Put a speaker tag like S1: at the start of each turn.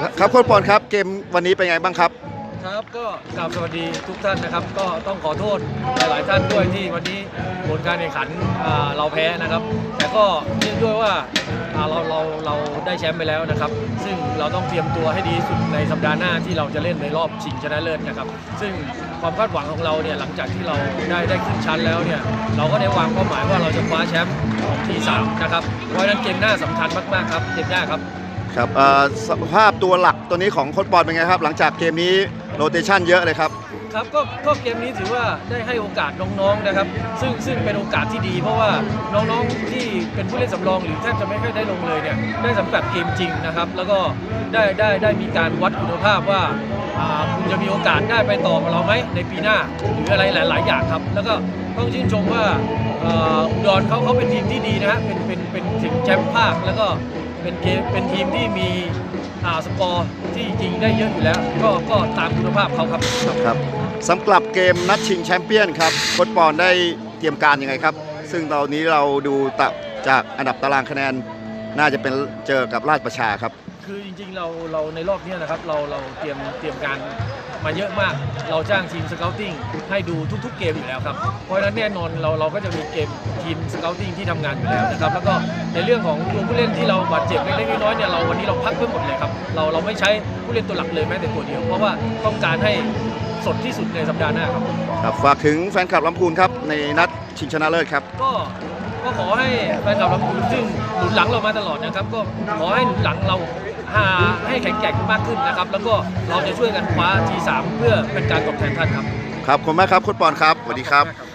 S1: ครับโค้ชปอนครับเกมวันนี้เป็นไงบ้างครับ
S2: ครับก็กราบสวัสดีทุกท่านนะครับ ก็ต้องขอโทษหลาย ๆ ท่านด้วยที่วันนี้ผลการแข่งขันอ่าเราแพ้นะครับ แต่ก็เนื่องด้วยว่าอ่าเราเราเราได้แชมป์ไปแล้วนะครับ ซึ่งเราต้องเตรียมตัวให้ดีที่สุดในสัปดาห์หน้าที่เราจะเล่นในรอบชิงชนะเลิศนะครับ ซึ่งความคาดหวังของเราเนี่ยหลังจากที่เราได้ได้ขึ้นชั้นแล้วเนี่ยเราก็ได้วางเป้าหมายว่าเราจะคว้าแชมป์ของทีสามนะครับเพราะฉะนั้นเกมหน้าสำคัญมาก ๆ ครับเกมหน้าครับ
S1: ครับสภาพตัวหลักตัวนี้ของโค้ชปอนเป็นไงครับ หลังจากเกมนี้โรเตชันเยอะเลยครับ
S2: ครับก็ก็เกมนี้ถือว่าได้ให้โอกาสน้องๆนะครับ ซึ่งซึ่งเป็นโอกาสที่ดี เพราะว่าน้องๆที่เป็นผู้เล่นสำรองหรือแทบจะไม่ค่อยได้ลงเลยเนี่ยได้สัมผัสเกมจริงนะครับ แล้วก็ได้ได้ได้มีการวัดคุณภาพว่าคุณจะมีโอกาสได้ไปต่อกับเราไหมในปีหน้าหรืออะไรหลาย ๆ อย่างครับ แล้วก็ต้องชื่นชมว่าอ่ออุดรเขาเขาเป็นทีมที่ดีนะฮะเป็นเป็นเป็นถึงแชมป์ภาคแล้วก็ เป็นเกมเป็นทีมที่มีอ่าสกอร์ที่ยิงได้เยอะอยู่แล้ว ก็ก็ตามคุณภาพเขาครับ
S1: ครับสำหรับเกมนัดชิงแชมเปี้ยนครับโค้ชปอนได้เตรียมการยังไงครับ ซึ่งตอนนี้เราดูตะจากอันดับตารางคะแนนน่าจะเป็นเจอกับราชประชาครับ
S2: คือจริงๆเราเราในรอบเนี้ยนะครับเราเราเตรียมเตรียมการ มาเยอะมาก เราจ้างทีมสเกลติ้งให้ดูทุก ๆ เกมอยู่แล้วครับ เพราะฉะนั้นแน่นอนเราเราก็จะมีเกมทีมสเกลติ้งที่ทำงานอยู่แล้วนะครับ แล้วก็ในเรื่องของตัวผู้เล่นที่เราบาดเจ็บเล็กๆน้อยๆเนี่ยเราวันนี้เราพักเพิ่มหมดเลยครับ เราเราไม่ใช้ผู้เล่นตัวหลักเลยแม้แต่ตัวเดียว เพราะว่าต้องการให้สดที่สุดในสัปดาห์หน้าครับ
S1: ครับ ฝากถึงแฟนคลับลำพูนครับในนัดชิงชนะเลิศครับ
S2: ก็ก็ขอให้แฟนคลับลำพูนซึ่งหนุนหลังเรามาตลอดนะครับ ก็ขอให้หนุนหลังเราหา ให้แข็งแกร่งมากขึ้นนะครับ แล้วก็เราจะช่วยกันคว้าทีสามเพื่อเป็นการตอบแทนท่านครับ
S1: ครับขอบคุณมากครับคุณปอนครับสวัสดีครับ